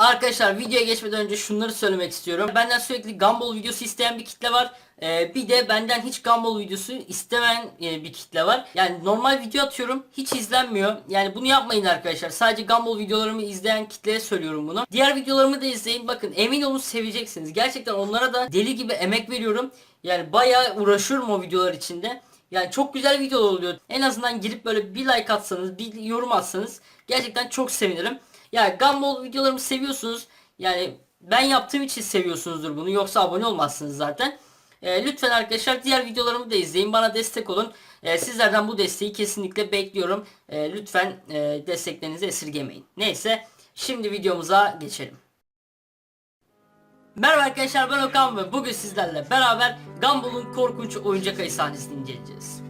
Arkadaşlar videoya geçmeden önce şunları söylemek istiyorum. Benden sürekli Gumball videosu isteyen bir kitle var. Ee, bir de benden hiç Gumball videosu istemeyen e, bir kitle var. Yani normal video atıyorum hiç izlenmiyor. Yani bunu yapmayın arkadaşlar. Sadece Gumball videolarımı izleyen kitleye söylüyorum bunu. Diğer videolarımı da izleyin. Bakın emin olun seveceksiniz. Gerçekten onlara da deli gibi emek veriyorum. Yani bayağı uğraşıyorum o videolar içinde. Yani çok güzel videolar oluyor. En azından girip böyle bir like atsanız, bir yorum atsanız gerçekten çok sevinirim. Yani Gumball videolarımı seviyorsunuz. Yani ben yaptığım için seviyorsunuzdur bunu. Yoksa abone olmazsınız zaten. Ee, lütfen arkadaşlar diğer videolarımı da izleyin. Bana destek olun. Ee, sizlerden bu desteği kesinlikle bekliyorum. Ee, lütfen e, desteklerinizi esirgemeyin. Neyse şimdi videomuza geçelim. Merhaba arkadaşlar ben Okan ve bugün sizlerle beraber Gumball'un korkunç oyuncak ayı sahnesini inceleyeceğiz.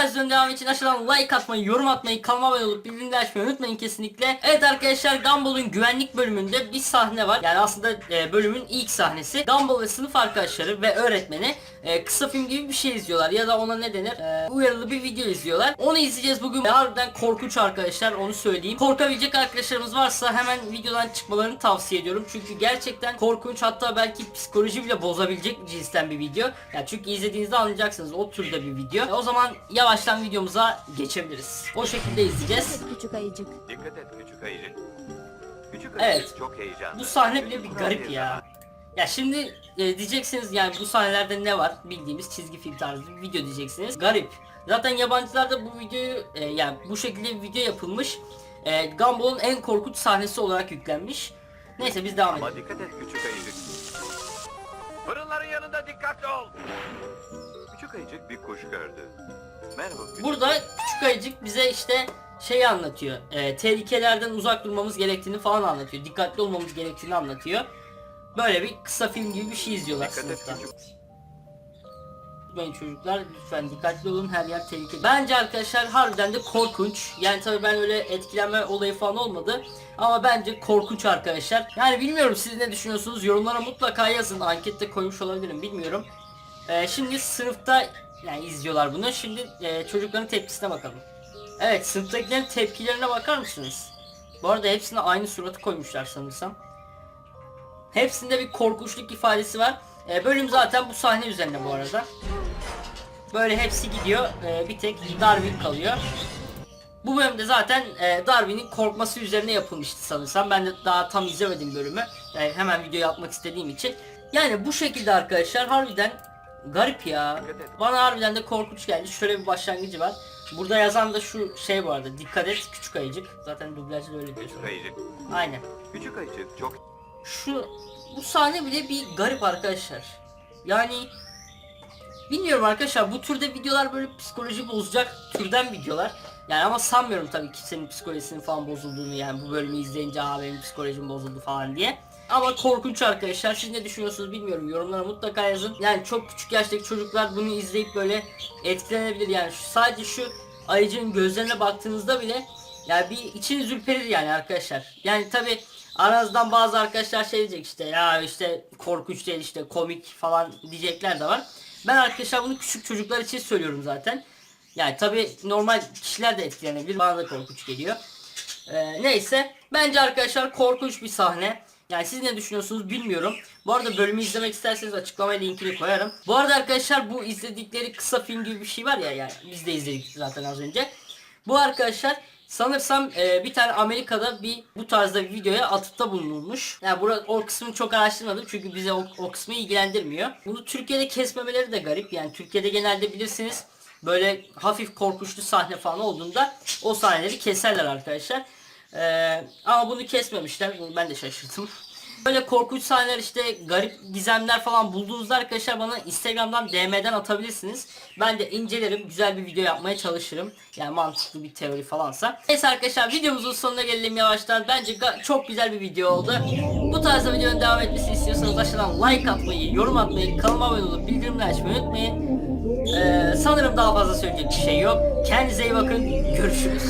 Bu tarz videonun devamı için aşağıdan like atmayı, yorum atmayı, kanalıma abone olup bildirimleri açmayı unutmayın kesinlikle. Evet arkadaşlar Gumball'un güvenlik bölümünde bir sahne var. Yani aslında e, bölümün ilk sahnesi. Gumball ve sınıf arkadaşları ve öğretmeni e, kısa film gibi bir şey izliyorlar ya da ona ne denir? E, uyarılı bir video izliyorlar. Onu izleyeceğiz bugün. Harbiden korkunç arkadaşlar onu söyleyeyim. Korkabilecek arkadaşlarımız varsa hemen videodan çıkmalarını tavsiye ediyorum. Çünkü gerçekten korkunç hatta belki psikoloji bile bozabilecek cinsten bir video. Yani çünkü izlediğinizde anlayacaksınız o türde bir video. O zaman yavaştan videomuza geçebiliriz. O şekilde izleyeceğiz. Küçük ayıcık. Dikkat et küçük ayıcık. Küçük Evet. ayıcık çok heyecanlı. Bu sahne bile bir garip ya. Ya şimdi e, diyeceksiniz yani bu sahnelerde ne var? Bildiğimiz çizgi film tarzı bir video diyeceksiniz. Garip. Zaten yabancılarda bu videoyu e, yani bu şekilde bir video yapılmış. E, Gumball'un en korkunç sahnesi olarak yüklenmiş. Neyse biz devam edelim. Ama dikkat et küçük ayıcık. Fırınların yanında dikkatli ol. Küçük ayıcık bir kuş gördü. Merhaba küçük. Burada küçük ayıcık bize işte şeyi anlatıyor. E, tehlikelerden uzak durmamız gerektiğini falan anlatıyor. Dikkatli olmamız gerektiğini anlatıyor. Böyle bir kısa film gibi bir şey izliyorlar Dikkat et sınıfta. Unutmayın çocuklar lütfen dikkatli olun her yer tehlikeli. Bence arkadaşlar harbiden de korkunç. Yani tabii ben öyle etkilenme olayı falan olmadı. Ama bence korkunç arkadaşlar. Yani bilmiyorum siz ne düşünüyorsunuz yorumlara mutlaka yazın. Ankette koymuş olabilirim bilmiyorum. Ee, şimdi sınıfta yani izliyorlar bunu. Şimdi e, çocukların tepkisine bakalım. Evet sınıftakilerin tepkilerine bakar mısınız? Bu arada hepsine aynı suratı koymuşlar sanırsam. Hepsinde bir korkunçluk ifadesi var. Ee, bölüm zaten bu sahne üzerine bu arada. Böyle hepsi gidiyor. Ee, bir tek Darwin kalıyor. Bu bölümde zaten e, Darwin'in korkması üzerine yapılmıştı sanırsam. Ben de daha tam izlemedim bölümü. Yani hemen video yapmak istediğim için. Yani bu şekilde arkadaşlar harbiden garip ya. Bana harbiden de korkunç geldi. Şöyle bir başlangıcı var. Burada yazan da şu şey bu arada. Dikkat et küçük ayıcık. Zaten dublajda da öyle diyor. Küçük ayıcık. Aynen. Küçük ayıcık çok Şu bu sahne bile bir garip arkadaşlar. Yani bilmiyorum arkadaşlar bu türde videolar böyle psikoloji bozacak türden videolar. Yani ama sanmıyorum tabii kimsenin psikolojisinin falan bozulduğunu yani bu bölümü izleyince aa benim psikolojim bozuldu falan diye. Ama korkunç arkadaşlar. Siz ne düşünüyorsunuz bilmiyorum. Yorumlara mutlaka yazın. Yani çok küçük yaştaki çocuklar bunu izleyip böyle etkilenebilir. Yani şu, sadece şu ayıcının gözlerine baktığınızda bile yani bir içiniz ürperir yani arkadaşlar. Yani tabi aranızdan bazı arkadaşlar şey diyecek işte ya işte korkunç değil işte komik falan diyecekler de var. Ben arkadaşlar bunu küçük çocuklar için söylüyorum zaten. Yani tabi normal kişiler de etkilenebilir. Bana da korkunç geliyor. Ee, neyse. Bence arkadaşlar korkunç bir sahne. Yani siz ne düşünüyorsunuz bilmiyorum. Bu arada bölümü izlemek isterseniz açıklamaya linkini koyarım. Bu arada arkadaşlar bu izledikleri kısa film gibi bir şey var ya yani biz de izledik zaten az önce. Bu arkadaşlar sanırsam e, bir tane Amerika'da bir bu tarzda bir videoya atıfta bulunulmuş. Yani burada o kısmını çok araştırmadım çünkü bize o, o kısmı ilgilendirmiyor. Bunu Türkiye'de kesmemeleri de garip. Yani Türkiye'de genelde bilirsiniz böyle hafif korkunçlu sahne falan olduğunda o sahneleri keserler arkadaşlar. Ee, ama bunu kesmemişler. Ben de şaşırdım. Böyle korkunç sahneler işte garip gizemler falan bulduğunuzda arkadaşlar bana Instagram'dan DM'den atabilirsiniz. Ben de incelerim. Güzel bir video yapmaya çalışırım. Yani mantıklı bir teori falansa. Neyse arkadaşlar videomuzun sonuna gelelim yavaştan. Bence çok güzel bir video oldu. Bu tarzda videonun devam etmesini istiyorsanız aşağıdan like atmayı, yorum atmayı, kanalıma abone olup bildirimleri açmayı unutmayın. Ee, sanırım daha fazla söyleyecek bir şey yok. Kendinize iyi bakın. Görüşürüz.